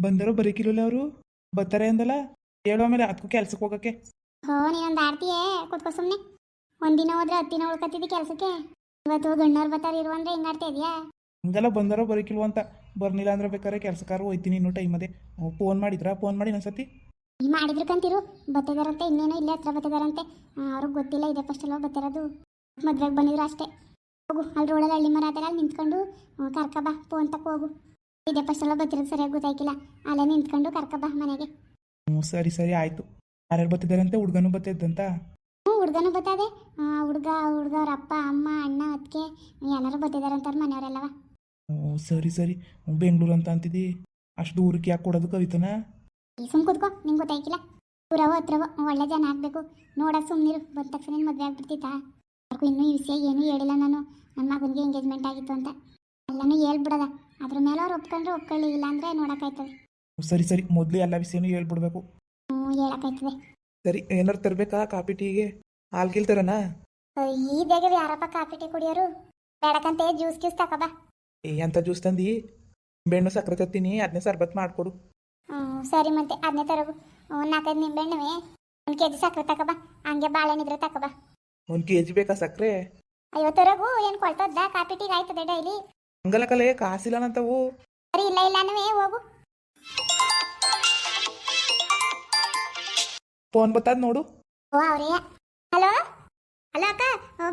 ಬಂದರೋ ಬರೀಕಿಲ್ಲ ಅವರು? ಬರ್ತಾರೆ ಅಂದಲ್ಲ? ಹೇಳೋ ಮೇಲೆ ಅದಕ್ಕೂ ಕೆಲ್ಸಕ್ಕೆ ಹೋಗಕ್ಕೆ. ಹೋ ನೀನೊಂದು ಆಡ್ತೀಯೇ ಕೂತ್ಕೋ ಸುಮ್ಮನೆ ಒಂದಿನ ಹೋದ್ರೆ ಹತ್ತಿನ ಉಳ್ಕತ್ತಿದ್ದಿ ಕೆಲಸಕ್ಕೆ. ಇವತ್ತು ಗಣ್ಣವ್ರು ಬರ್ತಾರೆ ಇರು ಅಂದ್ರೆ ಹಿಂಗಾಡ್ತಾ ಇದೆಯಾ? ಹಂಗೆಲ್ಲ ಬಂದರೋ ಬರೀಕಿಲ್ವ ಅಂತ. ಬರ್ನಿಲ್ಲ ಅಂದ್ರೆ ಬೇಕಾದ್ರೆ ಕೆಲ್ಸಕ್ಕಾರ ಹೋಯ್ತೀನಿ ಇನ್ನೂ ಟೈಮ್ ಅದೇ. ಫೋನ್ ಮಾಡಿದ್ರಾ? ಫೋನ್ ಮಾಡಿ ಒಂದ್ಸತಿ ಈ ಮಾಡಿದ್ರು ಕಂತಿರು. ಬತ್ತಿದಾರಂತೆ ಇನ್ನೇನೋ ಇಲ್ಲೇ ಹತ್ರ ಬತ್ತಿದಾರಂತೆ ಅವ್ರಿಗೆ ಗೊತ್ತಿಲ್ಲ ಇದೆ ಫಸ್ಟ್ ಅಲ್ವಾ ಬತ್ತಿರೋದು. ಮದ್ವೆಗೆ ಬಂದಿದ್ರು ಅಷ್ಟೇ. ಹೋಗು ಅಲ್ಲಿ ರೋಡಲ್ಲಿ ಹಳ್ಳಿ ಮರ ಆತರ ಅಲ್ಲಿ ನಿಂತ್ಕೊಂಡು ಕರ್ಕಬಾ ಫೋನ್ ತಕ್ಕ ಹೋಗು. ಇದೆ ಫಸ್ಟ್ ಎಲ್ಲ ಸರಿಯಾಗಿ ಗೊತ್ತಾಯ್ಕಿಲ್ಲ. ಅಲ್ಲೇ ನಿಂತ್ಕೊಂಡು ಕರ್ಕ ಬಾ ಮನೆಗೆ. ಹ್ಞೂ ಸರಿ ಸರಿ ಆಯಿತು. ಯಾರ್ಯಾರು ಬರ್ತಿದ್ದಾರಂತೆ? ಹುಡ್ಗನೂ ಬರ್ತಿದ್ದಂತ? ಹ್ಞೂ ಹುಡ್ಗನೂ ಬತ್ತದೆ ಹುಡ್ಗ ಹುಡ್ಗ ಅವ್ರ ಅಪ್ಪ ಅಮ್ಮ ಅಣ್ಣ ಅದಕ್ಕೆ ಏನಾರು ಬತ್ತಿದಾರಂತಾರ ಮನೆಯವರೆಲ್ಲವ? ಹ್ಞೂ ಸರಿ ಸರಿ. ಬೆಂಗಳೂರು ಅಂತ ಅಂತಿದ್ದಿ ಅಷ್ಟು ದೂರಕ್ಕೆ ಯಾಕೆ ಕೊಡೋದು ಕವಿತನ? ಈ ಸುಮ್ ಕೂತ್ಕೋ ನಿಂಗೆ ಗೊತ್ತಾಯ್ಕಿಲ್ಲ. ಊರವ ಹತ್ರವ ಒಳ್ಳೆ ಜನ ಆಗಬೇಕು. ನೋಡಕ್ ಸುಮ್ಮನಿರು ಬಂದ ತಕ್ಷಣ ನಿನ್ ಮದುವೆ ಆಗ್ಬಿಡ್ತಿತ್ತಾ? ಅವ್ರಿಗೂ ಇನ್ನೂ ಈ ವಿಷಯ ಏನೂ ಹೇಳಿಲ್ಲ ನಾನು. ನನ್ನ ಮಗನಿಗೆ ಎಂಗೇಜ್ಮೆಂಟ್ ಆಗಿತ್ತು ಅಂತ. ಎಲ್ಲನೂ ಹೇಳ್ಬಿಡದ. ಅದ್ರ ಮೇಲೆ ಅವ್ರು ಒಪ್ಕೊಂಡ್ರೆ ಒಪ್ಕೊಳ್ಳಿ ಇಲ್ಲ ಅಂದ್ರೆ ನೋಡಕ್ಕಾಯ್ತದೆ. ಸರಿ ಸರಿ. ಮೊದಲು ಎಲ್ಲ ವಿಷಯನೂ ಹೇಳ್ಬಿಡ್ಬೇಕು. ಹ್ಞೂ ಹೇಳಕ್ಕಾಯ್ತದೆ. ಸರಿ ಏನಾರು ತರಬೇಕಾ ಕಾಪಿ ಟೀಗೆ? ಹಾಲು ಗೀಲ್ ತರನಾ ಈ ಬೇಗ ಯಾರಪ್ಪ ಕಾಫಿ ಟೀ ಕುಡಿಯೋರು? ಬೇಡಕಂತೆ ಜ್ಯೂಸ್ ಗ್ಯೂಸ್ ತಗೋಬಾ ಏ ಎಂತ ಜ್ಯೂಸ್ ತಂದು? ಬೆಣ್ಣು ಸಕ್ಕರೆ ತತ್ತೀನಿ ಅದನ್ನೇ ಸರ್ಬತ್ ಮಾಡಿಕೊಡು. ಹ್ಞೂ ಸರಿ ಮತ್ತೆ ಅದನ್ನೇ ತರಗು. ನಾಲ್ಕೈದು ನಿಂಬೆಣ್ಣವೆ ಒಂದು ಕೆ ಜಿ ಸಕ್ಕರೆ ತಗೋಬಾ ಹಂಗೆ ಬಾಳೆಹಣ್ಣಿದ್ರೆ ತಗೋಬಾ ಒಂದು ಕೆ ಜಿ ಬೇಕಾ ಸಕ್ಕರೆ? ಐವತ್ತರಗು ಏನು ಕೊಳ್ತದ್ದ? ಕಾಫಿ ಟೀಗೆ ಆಯ್ತದೆ ಡೈಲಿ. ಹಂಗಲ್ಲ ಕಲೆ ಕಾಸಿಲ್ಲ ನಂತವು ಸರಿ ಇಲ್ಲ ಇಲ್ಲ ಹೋಗು. ಫೋನ್ ಬತ್ತದ ನೋಡು. ಓ ಅವರೇ. ಹಲೋ? ಹಲೋ ಅಕ್ಕ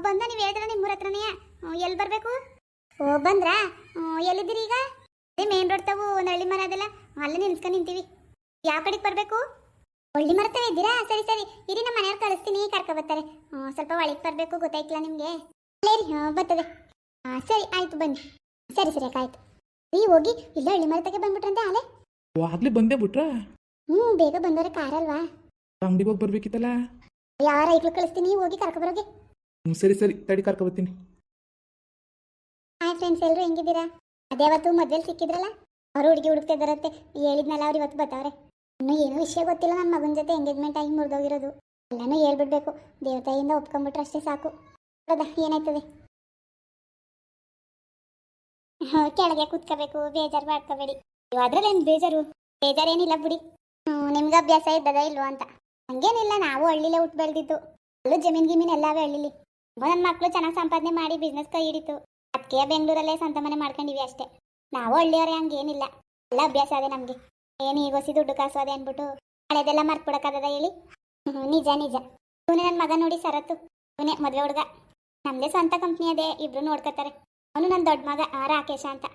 ಬಂದ ನೀವು ಹೇಳಿದ್ರ ನಿಮ್ಮೂರ ಹತ್ರನೇ. ಎಲ್ಲಿ ಬರಬೇಕು? ಓ ಬಂದ್ರಾ? ಎಲ್ಲಿದ್ದೀರಿ ಈಗ? ಅದೇ ಮೇನ್ ರೋಡ್ ತಾವು ಒಂದು ಹಳ್ಳಿ ಮರ ಅದಲ್ಲ. ಅಲ್ಲೇ ನಿಲ್ಸ್ಕೊಂಡು ನಿಂತೀವಿ. ಯಾವ ಕಡೆಗೆ ಬರಬೇಕು? ಹಳ್ಳಿ ಮರತವೇ ಇದ್ದೀರಾ? ಸರಿ ಸರಿ. ಇರಿ ನಮ್ಮ ಮನೆಯವ್ರು ಕಳಿಸ್ತೀನಿ ಕರ್ಕೊ ಬರ್ತಾರೆ. ಸ್ವಲ್ಪ ಒಳಗೆ ಬರಬೇಕು ಗೊತ್ತಾಯ್ತಿಲ್ಲ ನಿಮಗೆ. ಅಲ್ಲೇ ರೀ ಹಾಂ ಬರ್ತದೆ. ಹಾಂ ಸರಿ ಆಯ್ತು ಬನ್ನಿ. ಸರಿ ಸರಿ ಆಯ್ತು. ರೀ ಹೋಗಿ ಇಲ್ಲ ಹಳ್ಳಿ ಮರತಕ್ಕೆ ಬಂದ್ಬಿಟ್ರಂತೆ ಆಲೆ? ಓ ಆಗ್ಲೇ ಬಂದೆ ಬಿಟ್ರ? ಹ್ಞೂ ಬೇಗ ಬಂದವ್ರೆ ಕಾರಲ್ವಾ ಅಂಗಡಿಗೆ ಹೋಗಿ ಬರ್ಬೇಕಿತ್ತಲ್ಲ? ಯಾರ ಐಕ್ಳು ಕಳಿಸ್ತೀನಿ ಹೋಗಿ ಕರ್ಕೊಬರೋಗೆ ಹ್ಞೂ ಸರಿ ಸರಿ ತಡಿ ಕರ್ಕೊಬತ್ತೀನಿ ಹಾಯ್ ಫ್ರೆಂಡ್ಸ್ ಎಲ್ಲರೂ ಹೆಂಗಿದ್ದೀರಾ? ಅದೇ ಅವತ್ತು ಮದ್ವೆಲಿ ಸಿಕ್ಕಿದ್ರಲ್ಲ? ಅವರು ಹುಡುಗಿ ಹುಡುಕ್ತಾ ಇದ್ದಾರಂತೆ. ಹೇಳಿದ್ನಲ್ಲ ಅವ್ರು ಇವತ್ತು ಬರ್ತಾವ್ರೆ ಇನ್ನೂ ಏನೂ ವಿಷಯ ಗೊತ್ತಿಲ್ಲ ನನ್ನ ಮಗನ ಜೊತೆ ಎಂಗೇಜ್ಮೆಂಟ್ ಆಗಿ ಮುರಿದೋಗಿರೋದು. ಎಲ್ಲನೂ ಹೇಳ್ಬಿಡ್ಬೇಕು. ದೇವತಾಯಿಯಿಂದ ಒಪ್ಕೊಂಡ್ಬಿಟ್ರೆ ಅಷ್ಟೇ ಸಾಕು. ಹೌದಾ ಏನಾಯ್ತದೆ? ಕೆಳಗೆ ಕೂತ್ಕೋಬೇಕು, ಬೇಜಾರು ಮಾಡ್ಕೋಬೇಡಿ. ನೀವು ಅದ್ರಲ್ಲೇನು ಬೇಜಾರು? ಬೇಜಾರೇನಿಲ್ಲ ಬಿಡಿ. ನಿಮ್ಗೆ ಅಭ್ಯಾಸ ಇದ್ದದ ಇಲ್ವೋ ಅಂತ. ಹಂಗೇನಿಲ್ಲ, ನಾವು ಹಳ್ಳಿಲೇ ಹುಟ್ಟು ಬೆಳೆದಿದ್ದು. ಅಲ್ಲೂ ಜಮೀನ್ ಗಿಮೀನ್ ಎಲ್ಲವೇ ಹಳ್ಳಿಲಿ. ನನ್ನ ಮಕ್ಕಳು ಚೆನ್ನಾಗಿ ಸಂಪಾದನೆ ಮಾಡಿ ಬಿಸ್ನೆಸ್ ಕೈ ಹಿಡಿತು. ಅದಕ್ಕೆ ಬೆಂಗಳೂರಲ್ಲೇ ಸ್ವಂತ ಮನೆ ಮಾಡ್ಕೊಂಡಿವಿ ಅಷ್ಟೇ. ನಾವು ಹಳ್ಳಿಯವರೇ ಹಂಗೇನಿಲ್ಲ. ಎಲ್ಲ ಅಭ್ಯಾಸ ಅದೇ ನಮಗೆ. ಏನು ಈಗ ಹೊಸಿ ದುಡ್ಡು ಕಾಸು ಅದೇ ಅಂದ್ಬಿಟ್ಟು ಹಳೆದೆಲ್ಲ ಮರ್ಕೊಡಕ್ಕಾಗದ ಹೇಳಿ? ನಿಜ ನಿಜ. ಇವನೇ ನನ್ನ ಮಗ ನೋಡಿ ಸರತ್ತು. ಇವನೇ ಮದುವೆ ಹುಡುಗ. ನಮ್ದೇ ಸ್ವಂತ ಕಂಪ್ನಿ ಅದೇ, ಇಬ್ರು ನೋಡ್ಕೊತಾರೆ. ಅವನು ನನ್ನ ದೊಡ್ಡ ಮಗ ರಾಕೇಶ ಅಂತ.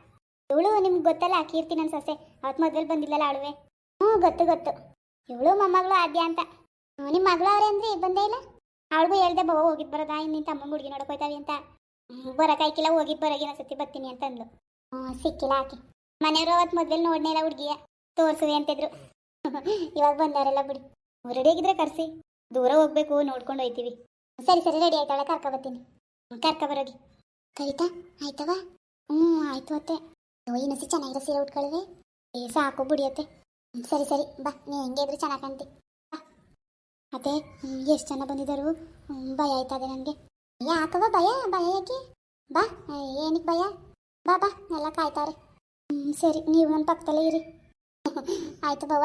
ಇವಳು ನಿಮ್ಗೆ ಗೊತ್ತಲ್ಲ, ಕೀರ್ತಿ ನನ್ನ ಸೊಸೆ. ಅವತ್ ಮೊದಲು ಬಂದಿಲ್ಲಲ್ಲ ಅಳುವೆ? ಹ್ಞೂ, ಗೊತ್ತು ಗೊತ್ತು. ಇವಳು ಮೊಮ್ಮಗಳು ಆದ್ಯ ಅಂತ. ನಿಮ್ಮ ಮಗಳು ಅವ್ರೆ ಅಂದ್ರೆ ಬಂದೇ ಇಲ್ಲ? ಅವಳಿಗೂ ಹೇಳ್ದೆ ಬವ ಹೋಗಿದ್ ಬರೋದಾ? ಇನ್ನು ನಿನ್ನ ತಮ್ಮ ಹುಡುಗಿ ನೋಡಕ್ ಹೋಯ್ತಾವಿ ಅಂತ. ಬರೋಕಾಯ್ಕಿಲ್ಲ ಬರಕಾಯ್ಕಿಲ್ಲ ಹೋಗಿದ್ ಬರೋಗಿನ ಸತಿ ಬರ್ತೀನಿ ಅಂತ ಅಂದ್ಲು ಹ್ಞೂ, ಸಿಕ್ಕಿಲ್ಲ ಆಕೆ. ಮನೆಯವರು ಅವತ್ತು ಮದ್ವೆಲಿ ನೋಡ್ನೇ ಇಲ್ಲ ಹುಡುಗಿಯ. ತೋರಿಸುವೆ ಅಂತಿದ್ರು. ಇವಾಗ ಬಂದಾರಲ್ಲ ಬಿಡಿ. ರೆಡಿ ಆಗಿದ್ರೆ ಕರ್ಸಿ. ದೂರ ಹೋಗ್ಬೇಕು, ನೋಡ್ಕೊಂಡು ಹೋಯ್ತೀವಿ. ಸರಿ ಸರಿ ರೆಡಿ ಆಯ್ತಾಳೆ ಕರ್ಕೊ ಬರ್ತೀನಿ. ಕರ್ಕೊ ಬರೋಗಿ. ಕವಿತಾ, ಆಯ್ತವ? ಹ್ಞೂ ಆಯ್ತು ಅತ್ತೆ. ಓ ಇನ್ನೊಸಿ ಚೆನ್ನಾಗಿರೋ ಸೀರೆ ಉಟ್ಕೊಳ್ವೆ. ಏ, ಸಾಕು, ಬಿಡಿಯತ್ತೆ. ಸರಿ ಸರಿ, ಬಾ, ನೀ ಹೆಂಗೆ ಇದ್ರೆ ಚೆನ್ನಾಗಿ ಕಾಣ್ತಿ. ಅತ್ತೆ ಎಷ್ಟು ಜನ ಬಂದಿದ್ದರು ಭಯ ಆಯ್ತದೆ ನನಗೆ? ಯಾಕವ ಭಯ? ಭಯ ಯಾಕೆ? ಬಾ ಏನಕ್ಕೆ ಭಯ? ಬಾ ಬಾ, ಎಲ್ಲ ಕಾಯ್ತಾರೆ ಸರಿ, ನೀವು ನನ್ನ ಪಕ್ಕದಲ್ಲೇ ಇರಿ. ಆಯ್ತು ಬಾವ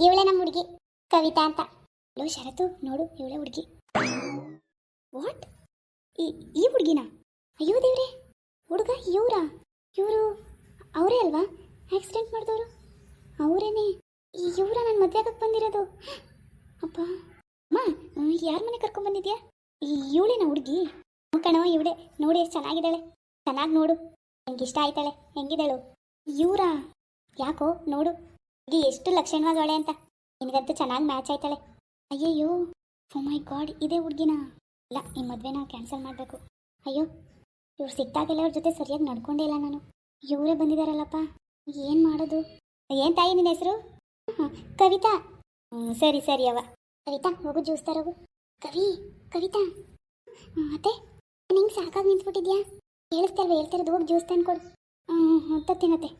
ಇವಳೆ ನಮ್ಮ ಹುಡುಗಿ, ಕವಿತಾ ಅಂತ. ಶರತು, ನೋಡು, ಇವಳೆ ಹುಡುಗಿ. ವಾಟ್ ಈ ಈ ಹುಡುಗಿನ? ಅಯ್ಯೋ ದೇವ್ರೆ, ಹುಡುಗ ಇವರಾ? ಇವರು ಅವರೇ ಅಲ್ವಾ? ಆಕ್ಸಿಡೆಂಟ್ ಮಾಡಿದವರು? ಅವರೇನೆ? ಇವರ ನನ್ನ ಮದುವೆ ಆಗಕ್ಕೆ ಬಂದಿರೋದು. ಅಪ್ಪ ಅಮ್ಮ ಯಾರ ಮನೆ ಕರ್ಕೊಂಡ್ ಬಂದಿದ್ಯಾ? ಇವಳೇನ ಹುಡುಗಿ? ಕಣವ ಇವಳೆ. ನೋಡಿ, ಎಷ್ಟು ಚೆನ್ನಾಗಿದ್ದಾಳೆ. ಚೆನ್ನಾಗಿ ನೋಡು. ಹೆಂಗೆ ಇಷ್ಟ ಆಯ್ತಾಳೆ. ಹೆಂಗಿದ್ದಾಳು? ಇವರಾ? ಯಾಕೋ, ನೋಡು. ಹುಡುಗಿ ಎಷ್ಟು ಲಕ್ಷಣವಾದವಳೆ ಅಂತ. ನಿನಗಂತೂ ಚೆನ್ನಾಗಿ ಮ್ಯಾಚ್ ಆಯ್ತಾಳೆ. ಅಯ್ಯಯ್ಯೋ. ಓ ಮೈ ಗಾಡ್, ಇದೇ ಹುಡುಗಿನ? ಇಲ್ಲ, ಈ ಮದುವೆನ ಕ್ಯಾನ್ಸಲ್ ಮಾಡಬೇಕು. ಅಯ್ಯೋ, ಇವ್ರು ಸಿಕ್ತಾಗೆಲ್ಲ ಅವ್ರ ಜೊತೆ ಸರಿಯಾಗಿ ನಡ್ಕೊಂಡೇ ಇಲ್ಲ ನಾನು. ಇವರೇ ಬಂದಿದಾರಲ್ಲಪ್ಪ, ಏನು ಮಾಡೋದು? ಏನು ತಾಯಿ ನಿನ್ನ ಹೆಸರು? ಕವಿತಾ. ಸರಿ ಸರಿ ಅವ ಕವಿತಾ, ಹೋಗು ಜ್ಯೂಸ್ ತರೋಗು. ಕವಿ, ಕವಿತಾ. ಮತ್ತೆ ನಿಂಗೆ ಸಾಕಾಗಿ ನಿಂತ್ಬಿಟ್ಟಿದ್ಯಾ? ಹೇಳಿಸ್ತಾರಲ್ಲ ಹೇಳ್ತಿರೋದು? ಹೋಗಿ ಜ್ಯೂಸ್ ತಂದ್ಕೊಡು. ಹ್ಞೂ ತಿನ್ನತ್ತೆ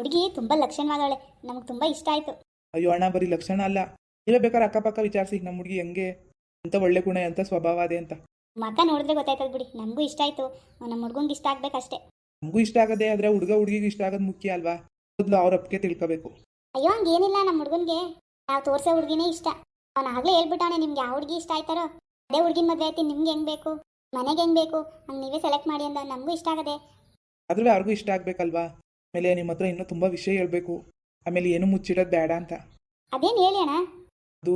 ಹುಡುಗಿ ತುಂಬ ಲಕ್ಷಣವಾದವಳೆ, ನಮಗೆ ತುಂಬ ಇಷ್ಟ ಆಯಿತು. ಅಯ್ಯೋ, ಅಣ್ಣ, ಬರೀ ಲಕ್ಷಣ ಅಲ್ಲ. ಇಲ್ಲ ಬೇಕಾದ್ರೆ ಅಕ್ಕಪಕ್ಕ ವಿಚಾರಿಸಿ ನಮ್ಮ ಹುಡುಗಿ ಹೆಂಗೆ? ಎಂತ ಒಳ್ಳೆ ಗುಣ ಅಂತ ಸ್ವಭಾವ ಅದೇ ಅಂತ. ಮಕ್ಕ ನೋಡಿದ್ರೆ ಗೊತ್ತಾಯ್ತದ ಬಿಡಿ. ನಮಗೂ ಇಷ್ಟ ಆಯ್ತು. ನಮ್ಮ ಹುಡುಗಂಗ್ ಇಷ್ಟ ಆಗ್ಬೇಕಷ್ಟೇ ನಮಗೂ ಇಷ್ಟ ಆಗದೆ ಆದ್ರೆ ಹುಡುಗ ಹುಡುಗಿಗೆ ಇಷ್ಟ ಆಗೋದು ಮುಖ್ಯ ಅಲ್ವಾ? ಮೊದ್ಲು ಅವ್ರ ಅಪ್ಪಿಗೆ ತಿಳ್ಕೋಬೇಕು. ಅಯ್ಯೋ ಹಂಗೇನಿಲ್ಲ ನಮ್ಮ ಹುಡುಗನ್ಗೆ ನಾವು ತೋರ್ಸೋ ಹುಡುಗಿನೇ ಇಷ್ಟ. ಅವ್ನು ಆಗ್ಲೇ ಹೇಳ್ಬಿಟ್ಟಾನೆ ನಿಮ್ಗೆ ಯಾವ ಹುಡುಗಿ ಇಷ್ಟ ಆಯ್ತಾರೋ? ಅದೇ ಹುಡುಗಿನ ಮದುವೆ ಆಯ್ತು ನಿಮ್ಗೆ ಹೆಂಗ್ ಬೇಕು? ಮನೆಗೆ ಹೆಂಗ್ ಬೇಕು? ಹಂಗೆ ನೀವೇ ಸೆಲೆಕ್ಟ್ ಮಾಡಿ ಅಂದ ನಮಗೂ ಇಷ್ಟ ಆಗದೆ. ಆದ್ರೂ ಅವ್ರಿಗೂ ಇಷ್ಟ ಆಗ್ಬೇಕಲ್ವಾ? ಆಮೇಲೆ ನಿಮ್ಮ ಹತ್ರ ಇನ್ನೂ ತುಂಬಾ ವಿಷಯ ಹೇಳ್ಬೇಕು. ಆಮೇಲೆ ಏನು ಮುಚ್ಚಿಡೋದು ಬೇಡ ಅಂತ. ಅದೇನು ಹೇಳಿ ಅಣ್ಣ? ಅದು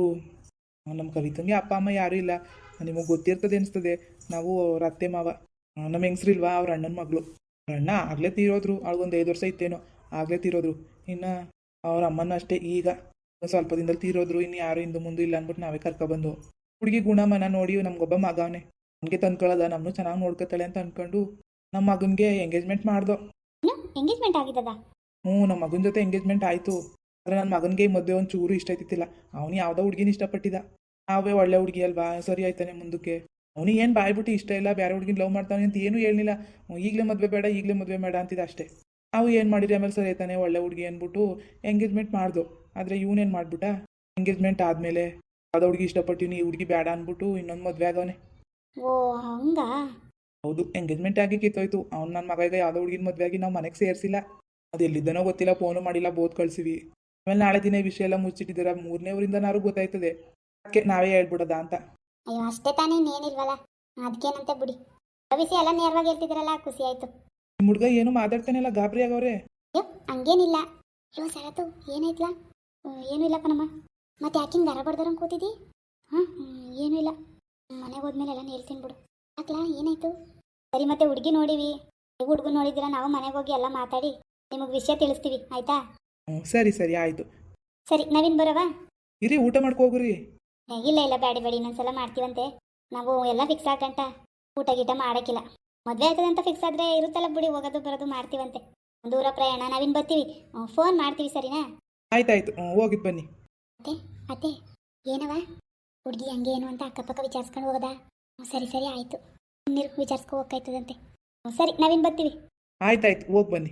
ನಮ್ಮ ಕವಿತಂಗೆ ಅಪ್ಪ ಅಮ್ಮ ಯಾರು ಇಲ್ಲ. ನಿಮಗೆ ಗೊತ್ತಿರ್ತದೆ ಅನಿಸ್ತದೆ. ನಾವು ಅವ್ರ ಅತ್ತೆ ಮಾವ ನಮ್ಮ ಹೆಂಗಸ್ರಿಲ್ವಾ ಅವ್ರ ಅಣ್ಣನ ಮಗಳು. ಅವ್ರ ಅಣ್ಣ ಆಗಲೇ ತೀರೋದ್ರು. ಅವ್ಳಿಗೊಂದು ಐದು ವರ್ಷ ಇತ್ತೇನೋ. ಆಗಲೇ ತೀರೋದ್ರು. ಇನ್ನು ಅವ್ರ ಅಮ್ಮನ ಅಷ್ಟೇ. ಈಗ ಸ್ವಲ್ಪ ದಿನದಲ್ಲಿ ತೀರೋದ್ರು. ಇನ್ನು ಯಾರು ಹಿಂದೆ ಮುಂದೆ ಇಲ್ಲ ಅಂದ್ಬಿಟ್ಟು ನಾವೇ ಕರ್ಕೊಬಂದು ಹುಡುಗಿ ಗುಣಮನ ನೋಡಿ ನಮ್ಗೊಬ್ಬ ಮಗ ಅವನೇ ನನಗೆ ತಂದ್ಕೊಳ್ಳೋದ ನಮ್ಮನ್ನು ಚೆನ್ನಾಗಿ ನೋಡ್ಕೊತಾಳೆ ಅಂತ ಅಂದ್ಕೊಂಡು ನಮ್ಮ ಮಗನಿಗೆ ಎಂಗೇಜ್ಮೆಂಟ್ ಮಾಡ್ದೋ. ಎಂಗೇಜ್ಮೆಂಟ್ ಆಗಿದ್ದದ ಹ್ಞೂ ನಮ್ಮ ಮಗನ ಜೊತೆ ಎಂಗೇಜ್ಮೆಂಟ್ ಆಯಿತು. ಆದರೆ ನನ್ನ ಮಗನಿಗೆ ಈ ಮದುವೆ ಒಂದು ಚೂರು ಇಷ್ಟ ಆಯ್ತಿತ್ತಿಲ್ಲ. ಅವನು ಯಾವುದೋ ಹುಡುಗಿನ ಇಷ್ಟಪಟ್ಟಿದ್ದ. ನಾವೇ ಒಳ್ಳೆ ಹುಡುಗಿ ಅಲ್ವಾ? ಸರಿ ಆಯ್ತಾನೆ ಮುಂದಕ್ಕೆ. ಅವನಿಗೆ ಏನು ಬಾಯ್ಬಿಟ್ಟು ಇಷ್ಟ ಇಲ್ಲ ಬೇರೆ ಹುಡುಗಿನ ಲವ್ ಮಾಡ್ತಾನೆ ಅಂತ ಏನೂ ಹೇಳಿಲ್ಲ ಈಗಲೇ ಮದುವೆ ಬೇಡ ಈಗಲೇ ಮದುವೆ ಬೇಡ ಅಂತಿದ್ದ ಅಷ್ಟೇ. ನಾವು ಏನು ಮಾಡಿರಿ ಆಮೇಲೆ ಸರಿ ಆಯ್ತಾನೆ ಒಳ್ಳೆ ಹುಡುಗಿ ಅಂದ್ಬಿಟ್ಟು ಎಂಗೇಜ್ಮೆಂಟ್ ಮಾಡ್ದು. ಆದರೆ ಇವನೇನು ಮಾಡ್ಬಿಟ್ಟ? ಎಂಗೇಜ್ಮೆಂಟ್ ಆದಮೇಲೆ ಯಾವುದೋ ಹುಡುಗಿ ಇಷ್ಟಪಟ್ಟಿನಿ ಈ ಹುಡುಗಿ ಬೇಡ ಅಂದ್ಬಿಟ್ಟು ಇನ್ನೊಂದು ಮದುವೆ ಆಗವನೆ. ಓ ಹಂಗಾ? ಹೌದು ಎಂಗೇಜ್ಮೆಂಟ್ ಆಗಿ ಕಿತ್ತೋಯ್ತು. ಅವ್ನು ನನ್ನ ಮಗ ಈಗ ಯಾವುದೋ ಹುಡುಗಿನ ಮದುವೆ ಆಗಿ ನಾವು ಮನೆಗೆ ಸೇರಿಸಿಲ್ಲ. ಅದು ಎಲ್ಲಿದ್ದನೋ ಗೊತ್ತಿಲ್ಲ ಫೋನು ಮಾಡಿಲ್ಲ ಬೋದ್ ಕಳ್ಸಿವಿ. ಆಮೇಲೆ ನಾಳೆ ದಿನ ಈ ವಿಷಯ ಎಲ್ಲ ಮುಚ್ಚಿಟ್ಟಿದ್ದೀರ? ಮೂರನೇ ಊರಿಂದ ನಾರು ಗೊತ್ತಾಯ್ತದೆ. ಅದಕ್ಕೆ ನಾವೇ ಹೇಳ್ಬಿಡೋದಾ ಅಂತ. ಅಯ್ಯೋ ಅಷ್ಟೇ ತಾನೇ ಇನ್ನೇನಿಲ್ವಲ್ಲ. ಅದಕ್ಕೇನಂತೆ ಬಿಡಿ. ಭವಿಷ್ಯ ಎಲ್ಲ ನೇರವಾಗಿ ಹೇಳ್ತಿದ್ದೀರಲ್ಲ ಖುಷಿ ಆಯ್ತು. ನಿಮ್ಮ ಹುಡುಗ ಏನು ಮಾತಾಡ್ತಾನೆಲ್ಲ ಗಾಬರಿ ಆಗವ್ರೆ? ಅಯ್ಯೋ ಹಂಗೇನಿಲ್ಲ. ಅಯ್ಯೋ ಸರತು ಏನಾಯ್ತಲ್ಲ ಏನೂ ಇಲ್ಲ ನಮ್ಮ ಮತ್ತೆ ಯಾಕೆ ಹಿಂಗೆ ದರ ಬಡ್ದಾರಂಗೆ ಕೂತಿದ್ದಿ? ಹಾಂ ಏನೂ ಇಲ್ಲ. ಮನೆಗೆ ಹೋದ್ಮೇಲೆ ಎಲ್ಲ ಹೇಳ್ತೀನಿ ಬಿಡು. ಯಾಕಲ ಏನಾಯ್ತು? ಸರಿ ಮತ್ತೆ ಹುಡುಗಿ ನೋಡಿವಿ. ಹುಡುಗ ನೋಡಿದಿರ ನಾವು ಮನೆಗೆ ಹೋಗಿ ಎಲ್ಲ ಮಾತಾಡಿ. ನಿಮಗೆ ವಿಷಯ ತಿಳಿಸ್ತೀವಿ ಆಯ್ತಾ? ಹ್ಞೂ ಸರಿ ಸರಿ ಆಯ್ತು. ಸರಿ ನವೀನ್ ಬರವಾ? ಇರಿ ಊಟ ಮಾಡ್ಕೋಗ್ರಿ ಏ, ಇಲ್ಲ ಇಲ್ಲ ಬೇಡಿ ಬೇಡಿ ಇನ್ನೊಂದ್ಸಲ ಮಾಡ್ತೀವಂತೆ. ನಾವು ಎಲ್ಲ ಫಿಕ್ಸ್ ಆಗಂಟ ಊಟ ಗೀಟ ಮಾಡಕ್ಕಿಲ್ಲ ಮದ್ವೆ ಆಯ್ತದೆ ಅಂತ ಫಿಕ್ಸ್ ಆದ್ರೆ ಇರುತ್ತಲ್ಲ ಬಿಡಿ ಹೋಗೋದು ಬರೋದು ಮಾಡ್ತೀವಂತೆ. ದೂರ ಪ್ರಯಾಣ. ನಾವಿನ್ ಬರ್ತೀವಿ. ಫೋನ್ ಮಾಡ್ತೀವಿ ಸರಿನಾ? ಆಯ್ತಾಯ್ತು. ಹ್ಞೂ ಹೋಗಿದ್ದು ಬನ್ನಿ. ಅತ್ತೆ ಅತ್ತೆ ಏನವ ಹುಡುಗಿ ಹಂಗೆ ಏನು ಅಂತ ಅಕ್ಕಪಕ್ಕ ವಿಚಾರಿಸ್ಕೊಂಡು ಹೋಗದ? ಸರಿ ಸರಿ ಆಯಿತು. ನೀರು ವಿಚಾರಿಸ್ಕೊ ಹೋಗ್ತಾಯ್ತದಂತೆ ಸರಿ ನಾವಿನ್ ಬರ್ತೀವಿ. ಆಯ್ತಾಯ್ತು ಹೋಗಿ ಬನ್ನಿ.